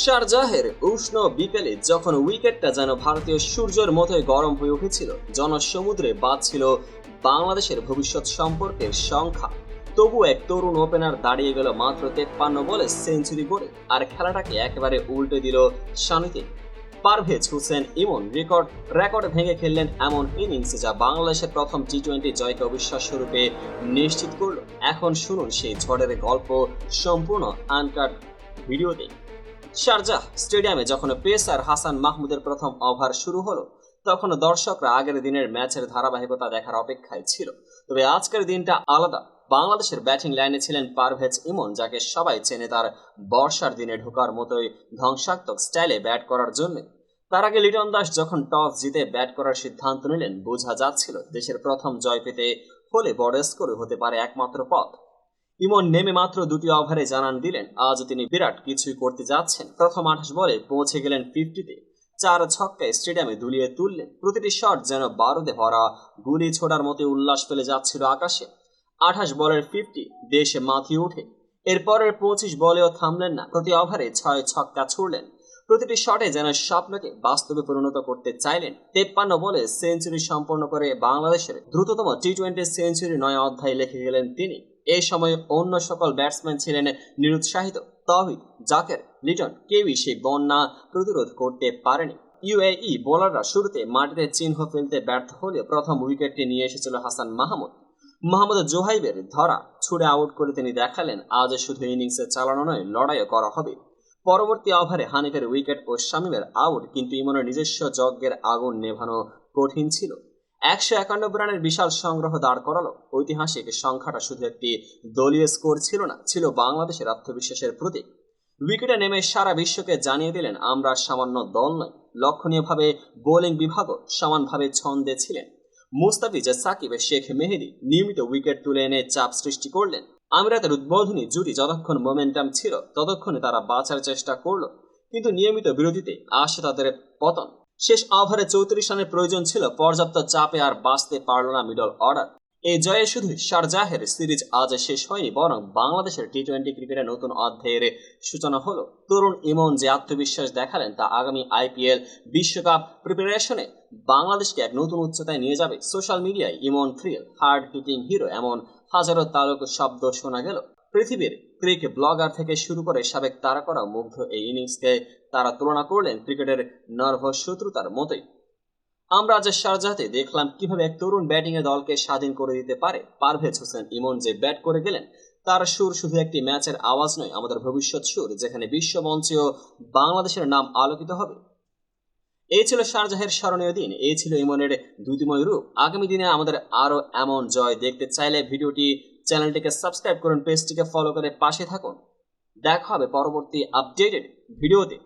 শারজাহের উষ্ণ বিকেলে যখন উইকেটটা যেন ভারতীয় সূর্যের মতোই গরম হয়ে উঠেছিল, জনসমুদ্রে বাজছিল বাংলাদেশের ভবিষ্যৎ সম্পর্কের সংখ্যা। তবু এক তরুণ ওপেনার দাঁড়িয়ে গেল মাত্র তেপ্পান্ন বলে সেঞ্চুরি করে, আর খেলাটাকে একেবারে উল্টে দিল শানিতে পারভেজ হোসেন ইমন রেকর্ড রেকর্ড ভেঙে খেললেন এমন ইনিংস যা বাংলাদেশের প্রথম টি টোয়েন্টি জয়কে অবিশ্বাস্য রূপে নিশ্চিত করল। এখন শুনুন সেই ঝড়ের গল্প সম্পূর্ণ আনকাট ভিডিওতে শারজাহ স্টেডিয়ামে যখন পেসার হাসান মাহমুদের প্রথম ওভার শুরু হলো, তখন দর্শকরা আগের দিনের ম্যাচের ধারাবাহিকতা দেখার অপেক্ষায় ছিল। তবে আজকের দিনটা আলাদা। বাংলাদেশের ব্যাটিং লাইনে ছিলেন পারভেজ ইমন, যাকে সবাই চেনে তার বর্ষার দিনে ঢোকার মতোই ধ্বংসাত্মক স্টাইলে ব্যাট করার জন্য। তার আগে লিটন দাস যখন টস জিতে ব্যাট করার সিদ্ধান্ত নিলেন, বোঝা যাচ্ছিল দেশের প্রথম জয় পেতে হলে বড় স্কোর হতে পারে একমাত্র পথ। ইমন নেমে মাত্র দুটি ওভারে জানান দিলেন, আজ তিনি বিরাট কিছুই করতে যাচ্ছেন। প্রথম আঠাশ বলে পৌঁছে গেলেন ফিফটিতে। চার ছক্কায় স্টেডিয়ামে দুলিয়ে তুললেন। প্রতিটি শট যেন বারুদে ভরা, গুলি ছোড়ার মতো উল্লাস ফেলে যাচ্ছিল আকাশে। আঠাশ বলের ফিফটি দেশে মাথিয়ে উঠে এরপরের পঁচিশ বলেও থামলেন না। প্রতি ওভারে ছয় ছক্কা ছুড়লেন। প্রতিটি শটে যেন স্বপ্নকে বাস্তবে পরিণত করতে চাইলেন। তেপ্পান্ন বলে সেঞ্চুরি সম্পন্ন করে বাংলাদেশের দ্রুততম টি টোয়েন্টি সেঞ্চুরি নয় অধ্যায় লিখে গেলেন তিনি। এই সময় অন্য সকল ব্যাটসম্যান ছিলেন নিরুৎসাহিত। তহিদ জাকের লিটন কেউই সেই বন্যা প্রতিরোধ করতে পারেনি। ইউএই বোলাররা শুরুতে মাটিতে চিহ্ন ফেলতে ব্যর্থ হলেও প্রথম উইকেটটি নিয়ে এসেছিল হাসান মাহমুদ। মোহাম্মদ জোহাইবের ধরা ছুড়ে আউট করে তিনি দেখালেন, আজ শুধু ইনিংসে চালানো নয়, লড়াইও করা হবে। পরবর্তী ওভারে হানিফের উইকেট ও শামিমের আউট, কিন্তু ইমনের নিজস্ব যজ্ঞের আগুন নেভানো কঠিন ছিল। একশো একানব্বই রানের বিশাল সংগ্রহ দাঁড় করালো। ঐতিহাসিক সংখ্যাটা শুধু একটি দলীয় স্কোর ছিল না, ছিল বাংলাদেশের আত্মবিশ্বাসের প্রতীক। উইকেটে নেমে সারা বিশ্বকে জানিয়ে দিলেন, আমরা সামান্য দল নয় লক্ষণীয়ভাবে বোলিং বিভাগও সমানভাবে ছন্দে ছিলেন। মুস্তাফিজ সাকিব, শেখ মেহেদি নিয়মিত উইকেট তুলে এনে চাপ সৃষ্টি করলেন। আমিরাতের উদ্বোধনী জুটি যতক্ষণ মোমেন্টাম ছিল, ততক্ষণে তারা বাঁচার চেষ্টা করল। কিন্তু নিয়মিত বিরোধীতে আসে তাদের পতন। শেষ ওভারে চৌত্রিশ রানের প্রয়োজন ছিল, পর্যাপ্ত চাপে আর বাঁচতে পারল না মিডল অর্ডার। এই জয়ে শুধু শারজাহের সিরিজ আজ শেষ হয়নি, বরং বাংলাদেশের টি টোয়েন্টি ক্রিকেটের নতুন অধ্যায়ের সূচনা হলো। তরুণ ইমন যে আত্মবিশ্বাস দেখালেন, তা আগামী আইপিএল বিশ্বকাপ প্রিপারেশনে বাংলাদেশকে এক নতুন উচ্চতায় নিয়ে যাবে। সোশ্যাল মিডিয়ায় Emon thrill, hard hitting hero এমন হাজারো তারক শব্দ শোনা গেল। পৃথিবীর ক্রিক ব্লগার থেকে শুরু করে সাবেক তারকারা মুগ্ধ এই ইনিংসকে তারা তুলনা করলেন ক্রিকেটের নার্ভাস শত্রুতার মতোই। আমরা আজ শারজাতে দেখলাম কীভাবে এক তরুণ ব্যাটিং এ দলকে স্বাধীন করে দিতে পারে, পারভেজ হোসেন ইমন যে ব্যাট করে গেলেন, তার সুর শুধু একটি ম্যাচের আওয়াজ নয়, আমাদের ভবিষ্যৎ সুর, যেখানে বিশ্ব মঞ্চেও বাংলাদেশের নাম আলোকিত হবে। এই ছিল শারজাহের স্মরণীয় দিন, এই ছিল ইমনের দ্যুতিময় রূপ। আগামী দিনে আমাদের আরও এমন জয় দেখতে চাইলে ভিডিওটি চ্যানেলটিকে সাবস্ক্রাইব করুন পেজটিকে ফলো করে পাশে থাকুন। দেখা হবে পরবর্তী আপডেটেড ভিডিওতে